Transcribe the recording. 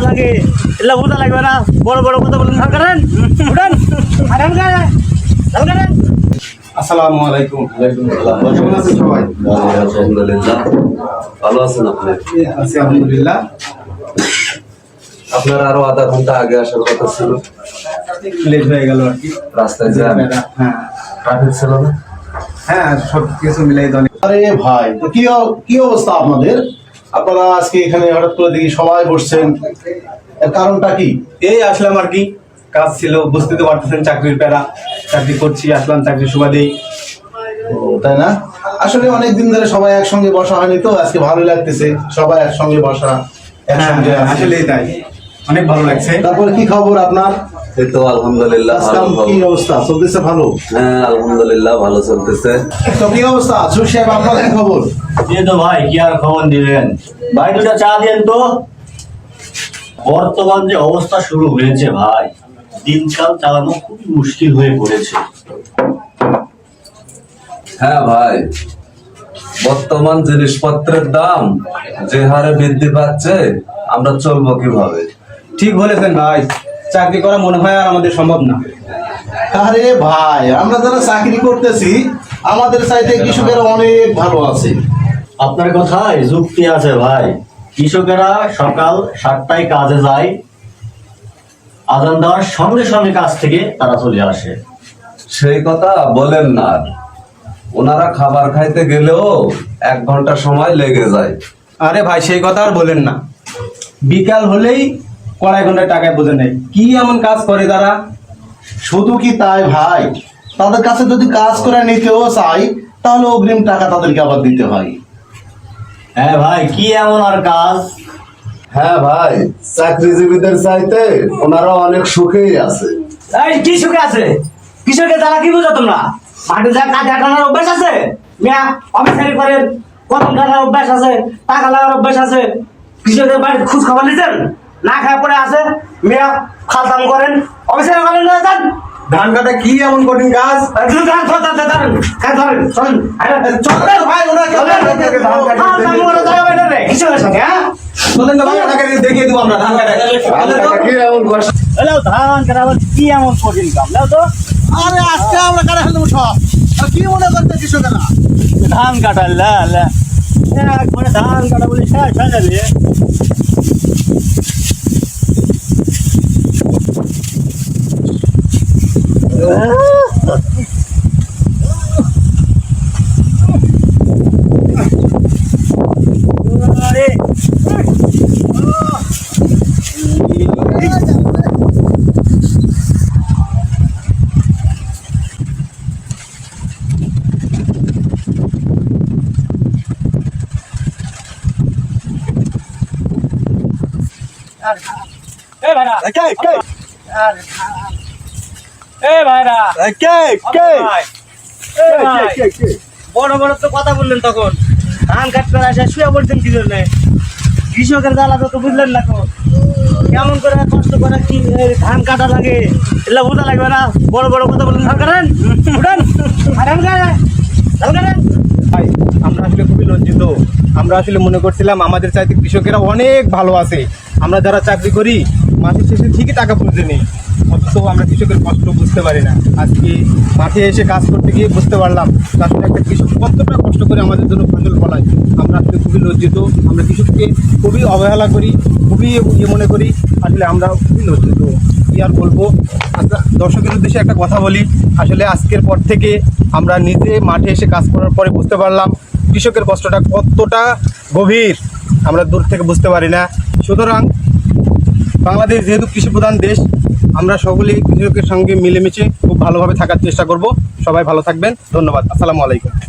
লাগে এগুলা বুঝা লাগবে না। বড় বড় কথা বলেন ধান উঠেন আর ধান কাটেন ধান কাটেন। আসসালামু আলাইকুম কেমন আছেন সবাই? আলহামদুলিল্লাহ ভালো আছেন আপনি? আছি আলহামদুলিল্লাহ। আপনার আরও আধা ঘণ্টা আগে আসার কথা ছিল। লেট হয়ে গেল আর কি। রাস্তায় জ্যাম হ্যাঁ ট্রাফিক ছিল না? হ্যাঁ সব কিছু মিলাই তো অনেক- আরে ভাই কি অবস্থা আপনাদের? আপনারা আজকে এখানে হঠাৎ করে দেখি সবাই বসছেন। কারণটা কি? এই আসলাম আর কি। কাজ ছিল বুঝতে তো পারতেছেন চাকরির প্যারা। চাকরি করছি আসলাম চাকরির সুবাদেই তাই না? আসলে অনেক দিন ধরে সবাই একসঙ্গে বসা হয়নি তো আজকে ভালো লাগতেছে। সবাই একসঙ্গে বসা একসঙ্গে হ্যাঁ, আসলেই তাই। অনেক ভালো লাগছে। তারপরে কি খবর আপনার? তো আলহামদুলিল্লাহ কি অবস্থা? চলতেছে ভালো? হ্যাঁ আলহামদুলিল্লাহ ভালো চলতেছে। তো কি অবস্থা? সাহেব আপনার কি খবর? দিয়ে তো ভাই কি আর খবর দিবেন ভাই দুটা চা দেন তো। বর্তমান যে অবস্থা শুরু হয়েছে ভাই দিনকাল চালানো খুব মুশকিল হয়ে পড়েছে। হ্যাঁ ভাই বর্তমান জিনিসপত্রের দাম যে হারে বৃদ্ধি পাচ্ছে আমরা চলবো কীভাবে? ঠিক বলেছেন ভাই চাকরি করা মনে হয় আর আমাদের সম্ভব না। আরে ভাই আমরা যারা চাকরি করতেছি আমাদের সাইডে কৃষকেরা অনেক ভালো আছে। আপনার কথায় যুক্তি আছে ভাই। কৃষকেরা সকাল সাতটায় কাজে যায় আজান দেওয়ার সঙ্গে সঙ্গে কাজ থেকে তারা চলে আসে। সেই কথা বলেন না। ওনারা খাবার খাইতে গেলেও এক ঘণ্টা সময় লেগে যায়। আরে ভাই সেই কথা আর বলেন না। বিকাল হলেই কড়াই ঘন্টায় টাকায় বোঝে নেই। কি এমন কাজ করে তারা? শুধু কি তাই ভাই? তাদের কাছে যদি কাজ করে নিতেও চাই তাহলে অগ্রিম টাকা তাদেরকে আবার দিতে হয়। হ্যাঁ ভাই কি এমন আর কাজ? হ্যাঁ ভাই চাকরিজীবীদের চাইতে ওনারা অনেক সুখেই আছে। এই কি সুখে আছে? কৃষকের তারা কি বুঝো তোমরা? মাঠে যা কাজ কাটানোর অভ্যাস আছে? মিয়া অফিসারি করে কদম কাটার অভ্যাস আছে টাকা লাগার অভ্যাস আছে। কৃষকের বাড়ির খোঁজ খবর নিতেন না খায় পরে আছে মিয়া খালতাম করেন। অফিসারি করেন না যান। ধান কাটা কি এমন কঠিন কাজ? হ্যাঁ? দেখিয়ে দিব আমরা ধান কাটা। কি এমন কষ্ট ধান কাটা কি এমন কঠিন তো। আরে আজকে আমরা কাটা ফেলব সব। কি মনে করতে কৃষকেরা ধান কাটা লা লা। ধান কাটা বলে শেষ হয়ে যাবে। এ ভাইরা। কে কে? এ ভাইরা। কে কে? ভাই। এ বড় বড় তো কথা বললেন তখন। ধান কাটতে আসে শুয়ে পড়ছেন কি জন্য? কৃষকের জ্বালা তো বুঝলেন না কেমন করে কষ্ট করে কি ধান কাটা লাগে? এগুলা বোঝা লাগবে না। বড় বড় কথা বললেন। ধান কাটেন? উঠেন। ধান কাটেন ধান কাটেন। ভাই, আমরা আসলে খুবই লজ্জিত। আমরা আসলে মনে করছিলাম আমাদের চাইতে কৃষকেরা অনেক ভালো আছে। আমরা যারা চাকরি করি, মাসের শেষে ঠিকই টাকা বুঝতে নেই। অথচ আমরা কৃষকের কষ্ট বুঝতে পারি না। আজকে মাঠে এসে কাজ করতে গিয়ে বুঝতে পারলাম আসলে একটা কৃষক কতটা কষ্ট করে আমাদের জন্য ফসল ফলায়। আমরা আসলে খুবই লজ্জিত। আমরা কৃষককে খুবই অবহেলা করি, খুবই ইয়ে মনে করি। আসলে আমরা খুবই লজ্জিত। আর বলব? আচ্ছা দর্শকের উদ্দেশ্যে একটা কথা বলি। আসলে আজকের পর থেকে আমরা নিজে মাঠে এসে কাজ করার পরে বুঝতে পারলাম কৃষকের কষ্টটা কতটা গভীর। আমরা দূর থেকে বুঝতে পারি না। সুতরাং বাংলাদেশ যেহেতু কৃষি প্রধান দেশ, আমরা সকলেই কৃষকের সঙ্গে মিলেমিশে খুব ভালোভাবে থাকার চেষ্টা করব। সবাই ভালো থাকবেন। ধন্যবাদ। আসসালামু আলাইকুম।